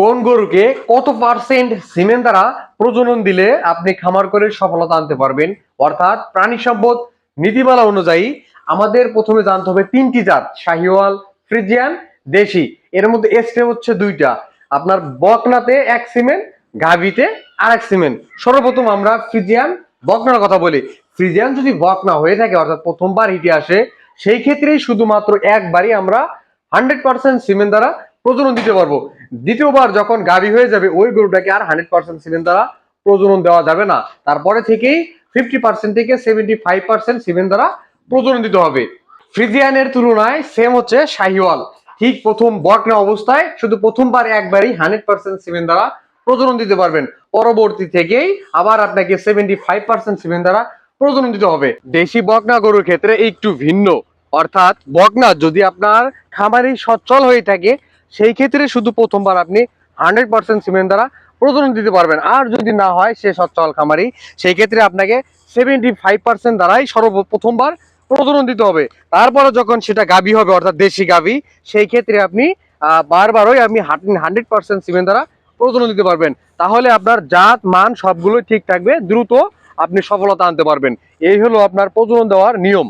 কোন গরুকে কত পার্সেন্ট সিমেন্ট দ্বারা প্রজনন দিলে আপনি খামার করে সফলতা আনতে পারবেন? অর্থাৎ প্রাণী সম্পদ নীতিমালা অনুযায়ী আমাদের প্রথমে জানতে হবে তিনটি জাত, শাহিওয়াল, ফ্রিজিয়ান, দেশি। এর মধ্যে এসটে হচ্ছে দুইটা। আপনার বকনাতে এক সিমেন্ট, গাভিতে আর এক সিমেন্ট। সর্বপ্রথম আমরা ফ্রিজিয়ান, বকনার কথা বলি। ফ্রিজিয়ান যদি বকনা হয়ে থাকে, অর্থাৎ প্রথমবার হিটে আসে, সেই ক্ষেত্রেই শুধুমাত্র একবারই আমরা হান্ড্রেড পার্সেন্ট সিমেন্ট দ্বারা প্রজনন দিতে পারব। দ্বিতীয়বার যখন গাভী হয়ে যাবে, ওই গরুটাকে আর হান্ড্রেড পার্সেন্ট সিমেন্ট দ্বারা প্রজনন দেওয়া যাবে না। তারপরে থেকেই ফিফটি পার্সেন্ট থেকে সেভেন্টি ফাইভ পার্সেন্ট সিমেন্ট দ্বারা প্রজনন দিতে হবে। ফ্রিজিয়ানের তুলনায় সেম হচ্ছে শাহিওয়াল। ঠিক প্রথম বকনা অবস্থায় শুধু প্রথমবার একবারই হান্ড্রেড পার্সেন্ট সিমেন্ট দ্বারা প্রজনন দিতে পারবেন। পরবর্তী থেকেই আবার আপনাকে সেভেন্টি ফাইভ পার্সেন্ট সিমেন্ট দ্বারা প্রজনন দিতে হবে। দেশি বকনা গরুর ক্ষেত্রে একটু ভিন্ন। অর্থাৎ বকনা যদি আপনার খামারি সচ্ছল হয়ে থাকে সেই ক্ষেত্রে শুধু প্রথমবার আপনি হান্ড্রেড পার্সেন্ট সিমেন্ট দ্বারা প্রজনন দিতে পারবেন। আর যদি না হয়, সে সচ্ছল খামারি, সেই ক্ষেত্রে আপনাকে সেভেন্টি ফাইভ পার্সেন্ট দ্বারাই সর্বপ্রথমবার প্রজনন দিতে হবে। তারপরে যখন সেটা গাভী হবে, অর্থাৎ দেশি গাভী সেই ক্ষেত্রে আপনি বারবারই আপনি হান্ড্রেড পার্সেন্ট সিমেন্ট দ্বারা প্রজনন দিতে পারবেন। তাহলে আপনার জাত, মান সবগুলোই ঠিক থাকবে, দ্রুত আপনি সফলতা আনতে পারবেন। এই হলো আপনার প্রজনন দেওয়ার নিয়ম।